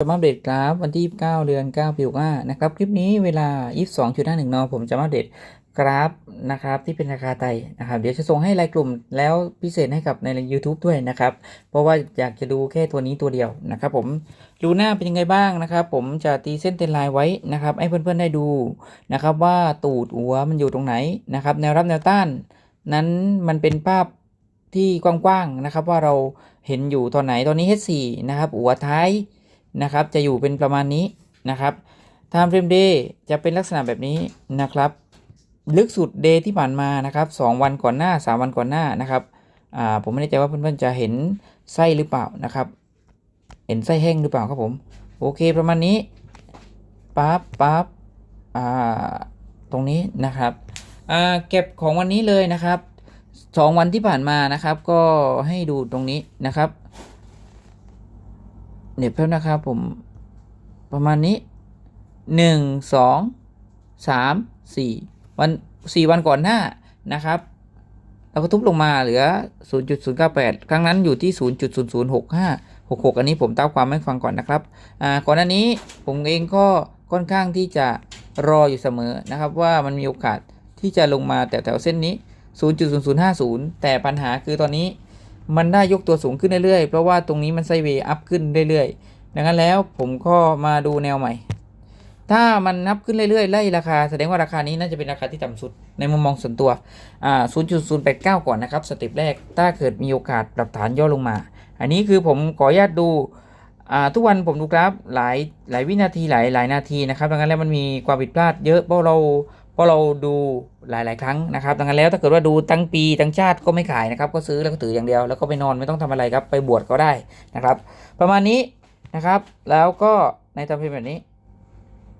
จะมาอัปเดตกราฟวันที่29เดือน 9 ปี65นะครับ คลิปนี้เวลา 22.51นผมจะมาอัปเดตกราฟนะครับที่เป็นราคาไตนะครับเดี๋ยวจะส่งให้รายกลุ่มแล้วพิเศษให้กับใน YouTube ด้วยนะครับ เพราะว่าอยากจะดูแค่ตัวนี้ตัวเดียวนะครับผมดูหน้าเป็นยังไงบ้างนะครับ ผมจะตีเส้นเต็นไลน์ไว้นะครับให้เพื่อนๆได้ดูนะครับว่าตูดหัวมันอยู่ตรงไหนนะครับแนวรับแนวต้าน นั้นมันเป็นภาพที่กว้างๆนะครับว่าเราเห็นอยู่ตอนไหนตอนนี้ H4 นะครับหัวท้าย นะครับ จะอยู่เป็นประมาณนี้นะครับ time frame day จะเป็นลักษณะแบบนี้นะครับ ลึกสุด day ที่ผ่านมานะครับ2วันก่อนหน้า 3 วันก่อนหน้านะครับอ่าผมไม่แน่ใจว่าเพื่อนๆจะเห็นไส้หรือเปล่านะครับ เห็นไส้แห้งหรือเปล่าครับผม โอเคประมาณนี้ปั๊บปั๊บอ่าตรงนี้นะครับอ่าเก็บของวันนี้เลยนะครับสองวันที่ผ่านมานะครับ ก็ให้ดูตรงนี้นะครับ เน็บเพิ่มนะครับผมประมาณนี้หนึ่งสองสามสี่วันสี่วันก่อนหน้านะครับเราก็ทุบลงมาเหลือ 0.098 ครั้งนั้นอยู่ที่ 0.0065 66 อันนี้ผมเต้าความให้ฟังก่อนนะครับ อ่า ก่อนหน้านี้ผมเองก็ค่อนข้างที่จะรออยู่เสมอนะครับ ว่ามันมีโอกาสที่จะลงมาแต่แถวเส้นนี้ 0.0050 แต่ปัญหาคือตอนนี้ มันได้ยกตัวสูงขึ้นเรื่อยๆ เพราะว่าตรงนี้มันไซเวย์อัพขึ้นเรื่อยๆ ดังนั้นแล้วผมก็มาดูแนวใหม่ ถ้ามันนับขึ้นเรื่อยๆ ไล่ราคา แสดงว่าราคานี้น่าจะเป็นราคาที่ต่ำสุดในมุมมองส่วนตัว อ่า 0.089 ก่อนนะครับ สเต็ปแรก ถ้าเกิดมีโอกาสปรับฐานย่อลงมา อันนี้คือผมขออนุญาตดู อ่า ทุกวันผมดูกราฟหลายหลายวินาทีหลายหลายนาทีนะครับ ดังนั้นแล้วมันมีความผิดพลาดเยอะ เพราะเรา เพราะเราดูหลาย ๆ ครั้งนะครับ ดังนั้นแล้วถ้าเกิดว่าดูตั้งปีตั้งชาติก็ไม่ขายนะครับ ก็ซื้อแล้วก็ถืออย่างเดียว แล้วก็ไปนอนไม่ต้องทำอะไรครับ ไปบวชก็ได้นะครับ ประมาณนี้นะครับ แล้วก็ในตามพิมพ์แบบนี้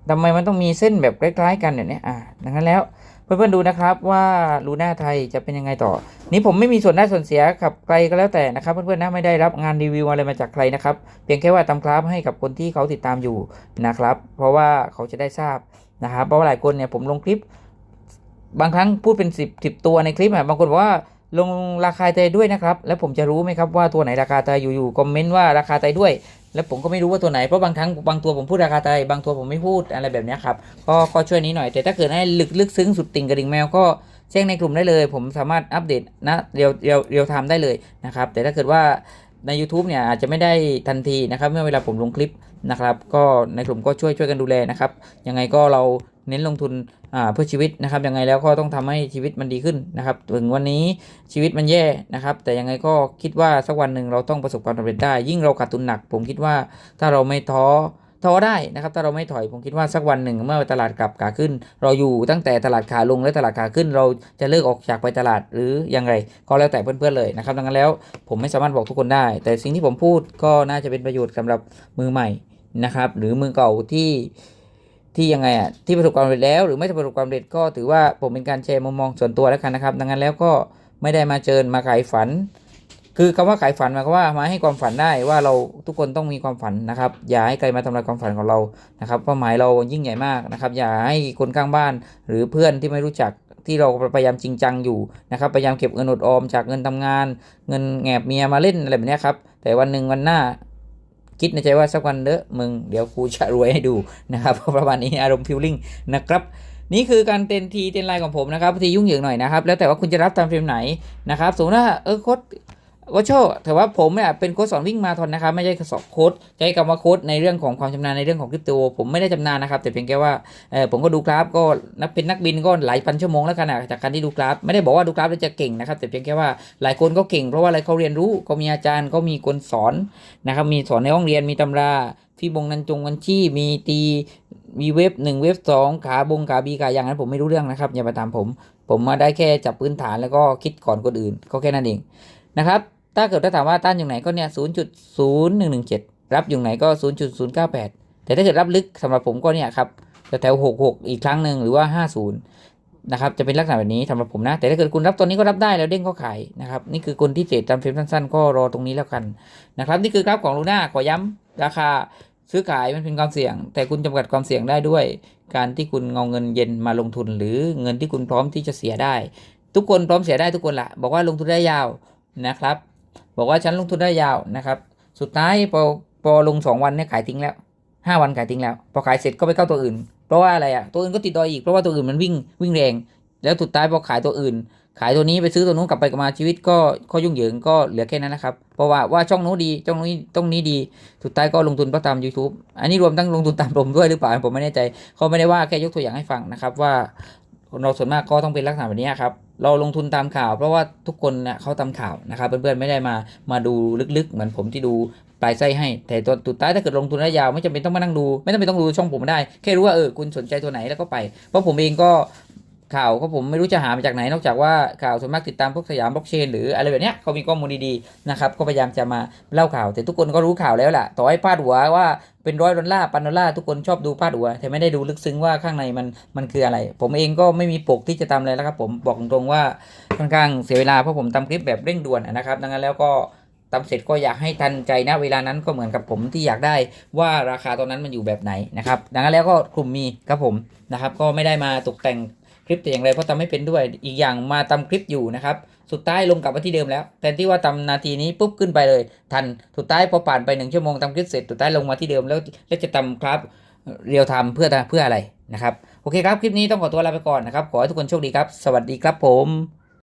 ทำไมมันต้องมีเส้นแบบคล้าย ๆ กันอย่างนี้อ่าดังนั้นแล้วเพื่อนๆดูนะครับว่าลูน่าไทยจะเป็นยังไงต่อ นี้ผมไม่มีส่วนได้ส่วนเสียกับใครก็แล้วแต่นะครับ เพื่อนๆนะไม่ได้รับงานรีวิวอะไรมาจากใครนะครับ เพียงแค่ว่าทำคราฟให้กับคนที่เขาติดตามอยู่นะครับ เพราะว่าเขาจะได้ทราบ นะครับเพราะว่าหลายคนเนี่ยผมลงคลิป บางครั้งพูดเป็นสิบสิบตัวในคลิปอะบางคนบอกว่าลงราคาไตด้วยนะครับ แล้วผมจะรู้ไหมครับว่าตัวไหนราคาไตอยู่ๆคอมเมนต์ว่าราคาไตด้วย แล้วผมก็ไม่รู้ว่าตัวไหนเพราะบางครั้งบางตัวผมพูดราคาไตบางตัวผมไม่พูดอะไรแบบนี้ครับก็ก็ช่วยนี้หน่อยแต่ถ้าเกิดให้ลึกลึกซึ้งสุดติ่งกระดิ่งแมวก็แจ้งในกลุ่มได้เลย ผมสามารถอัปเดตนะเรียวเรียวเรียวทม์ได้เลยนะครับแต่ถ้าเกิดว่า ใน YouTube เนี่ยอาจจะไม่ได้ทันทีนะครับ เมื่อเวลาผมลงคลิปนะครับ ก็ในกลุ่มก็ช่วยช่วยกันดูแลนะครับ ยังไงก็เราเน้นลงทุนเพื่อชีวิตนะครับ ยังไงแล้วก็ต้องทำให้ชีวิตมันดีขึ้นนะครับ ถึงวันนี้ชีวิตมันแย่นะครับ แต่ยังไงก็คิดว่าสักวันหนึ่งเราต้องประสบความสำเร็จได้ ยิ่งเราขาดทุนหนัก ผมคิดว่าถ้าเราไม่ท้อ ท้อได้นะครับถ้าเราไม่ถอยผมคิดว่าสักวันหนึ่งเมื่อตลาดกลับขาขึ้น เราอยู่ตั้งแต่ตลาดขาลงและตลาดขาขึ้น เราจะเลิกออกจากไปตลาดหรือยังไงก็แล้วแต่เพื่อนๆเลยนะครับดังนั้นแล้วผมไม่สามารถบอกทุกคนได้ แต่สิ่งที่ผมพูดก็น่าจะเป็นประโยชน์สำหรับมือใหม่นะครับหรือมือเก่าที่ที่ยังไงอะที่ประสบความสำเร็จแล้วหรือไม่ประสบความสำเร็จก็ถือว่าผมเป็นการแชร์มุมมองส่วนตัวแล้วกันนะครับ ดังนั้นแล้วก็ไม่ได้มาเชิญมาขายฝัน คือคำว่าขายฝันหมายความว่ามาให้ความฝันได้ว่าเราทุกคนต้องมีความฝันนะครับ อย่าให้ใครมาทำลายความฝันของเรานะครับเป้าหมายเรายิ่งใหญ่มากนะครับ อย่าให้คนข้างบ้าน หรือเพื่อนที่ไม่รู้จักที่เราพยายามจริงจังอยู่นะครับพยายามเก็บเงินอดออมจากเงินทำงาน เงินแงบเมียมาเล่นอะไรแบบนี้ครับแต่วันหนึ่งวันหน้าคิดในใจว่าสักวันเด้อมึงเดี๋ยวกูจะรวยให้ดูนะครับประมาณนี้อารมณ์ฟิลลิ่งนะครับนี่คือการเต้นทีเต้นไลน์ของผมนะครับทียุ่งเหยิงหน่อยนะครับ แล้วแต่ว่าคุณจะรับตามเฟรมไหนนะครับสมมติว่าเออโค้ด วอชโชแต่ว่าผมเนี่ยเป็นโค้ดสอนวิ่งมาทอนนะครับไม่ใช่สอนโค้ดใช้คำว่าโค้ดในเรื่องของความชำนาญในเรื่องของคริปโตผมไม่ได้ชำนาญนะครับ แต่เพียงแค่ว่าเออผมก็ดูกราฟก็นักเป็นนักบินก็หลายพันชั่วโมงแล้วกันนะจากการที่ดูกราฟไม่ได้บอกว่าดูกราฟแล้วจะเก่งนะครับแต่เพียงแค่ว่าหลายคนก็เก่งเพราะว่าอะไรเขาเรียนรู้ก็มีอาจารย์ก็มีคนสอนนะครับมีสอนในห้องเรียนมีตำราที่บงนันจงกันชี้มีตีมีเว็บหนึ่งเว็บสองขาบงขาบีขาอย่างนั้นผมไม่รู้เรื่องนะครับอย่ามาตามผม ผมมาได้แค่จับพื้นฐานแล้วก็คิดก่อนคนอื่นก็แค่นั้นเองนะครับ ถ้าเกิดถ้าถามว่าต้านอยู่ไหนก็เนี่ยศูนย์จุดศูนย์หนึ่งหนึ่งเจ็ดรับอยู่ไหนก็ศูนย์จุดศูนย์เก้าแต่ถ้าเกิดรับลึกสำหรับผมก็เนี่ยครับแถวหกหกอีกครั้งหนึ่งหรือว่าห้าศูนะครับ จะเป็นลักษณะแบบนี้สำหรับผมนะ แต่ถ้าเกิดคุณรับตัวนี้ก็รับได้แล้วเด้งก็ขายนะครับ นี่คือคนที่เทรดตามเฟรมสั้นๆ ก็รอตรงนี้แล้วกันนะครับ นี่คือกราฟของลูน่าขอย้ำราคาซื้อขายมันเป็นความเสี่ยง แต่คุณจำกัดความเสี่ยงได้ด้วย การที่คุณเอาเงินเย็นมาลงทุน หรือเงินที่คุณพร้อมที่จะเสียได้ ทุกคนพร้อมเสียได้ทุกคนละบอกว่าลงทุนได้ยาวนะครับ บอกว่าฉันลงทุนได้ยาวนะครับ สุดท้ายพอพอลงสองวันเนี่ยขายทิ้งแล้วห้าวันขายทิ้งแล้ว พอขายเสร็จก็ไปเข้าตัวอื่น เพราะว่าอะไรอะตัวอื่นก็ติดดอยอีกเพราะว่าตัวอื่นมันวิ่งวิ่งแรง แล้วสุดท้ายพอขายตัวอื่น ขายตัวนี้ไปซื้อตัวนู้นกลับไปกลับมาชีวิตก็ก็ยุ่งเหยิงก็เหลือแค่นั้นนะครับ เพราะว่าว่าช่องนู้นดีช่องนี้ต้องนี้ดีสุดท้ายก็ลงทุนเพราะตาม YouTube อันนี้รวมทั้งลงทุนตามผมด้วยหรือเปล่าผมไม่แน่ใจเขาไม่ได้ว่าแค่ยกตัวอย่างให้ฟังนะครับว่าเราส่วนมากก็ต้องเป็นลักษณะแบบนี้ครับ เราลงทุนตามข่าว เพราะว่าทุกคนนะเขาตามข่าวนะครับเพื่อนๆไม่ได้มามาดูลึกๆ เหมือนผมที่ดูปลายไส้ให้ แต่ตัวสุดท้ายถ้าเกิดลงทุนระยะยาวไม่จำเป็นต้องมานั่งดู ไม่จำเป็นต้องดูช่องผมได้ แค่รู้ว่าเออคุณสนใจตัวไหนแล้วก็ไป เพราะผมเองก็ ข่าวก็ผมไม่รู้จะหามาจากไหนนอกจากว่าข่าวส่วนมากติดตามพวกสยามบล็อกเชนหรืออะไรแบบเนี้ยเขามีข้อมูลดีๆนะครับก็พยายามจะมาเล่าข่าว แต่ทุกคนก็รู้ข่าวแล้วล่ะ ต่อให้พาดหัวว่าเป็นร้อยดอลลาร์พันดอลลาร์ทุกคนชอบดูพาดหัว แต่ไม่ได้ดูลึกซึ้งว่าข้างในมันมันคืออะไร ผมเองก็ไม่มีปกที่จะทำเลยแล้วครับผมบอกตรงๆว่าค่อนข้างเสียเวลาเพราะผมทำคลิปแบบเร่งด่วนนะครับดังนั้นแล้วก็ทำเสร็จก็อยากให้ทันใจนะเวลานั้นก็เหมือนกับผมที่อยากได้ว่าราคาตอนนั้นมันอยู่แบบไหนนะครับดังนั้นแล้วก็กลุ่มมีครับผมนะครับก็ไม่ได้มาตกแต่ง คลิปแต่อย่างไรเพราะทำไม่เป็นด้วยอีกอย่างมาทำคลิปอยู่นะครับสุดท้ายลงกลับมาที่เดิมแล้วแทนที่ว่าทำนาทีนี้ปุ๊บขึ้นไปเลย ทันสุดท้ายพอผ่านไปหนึ่งชั่วโมงทำคลิปเสร็จสุดท้ายลงมาที่เดิมแล้วแล้วจะทำครับเรียวทำเพื่อเพื่ออะไรนะครับโอเคครับคลิปนี้ต้องขอตัวลาไปก่อนนะครับขอให้ทุกคนโชคดีครับ สวัสดีครับผม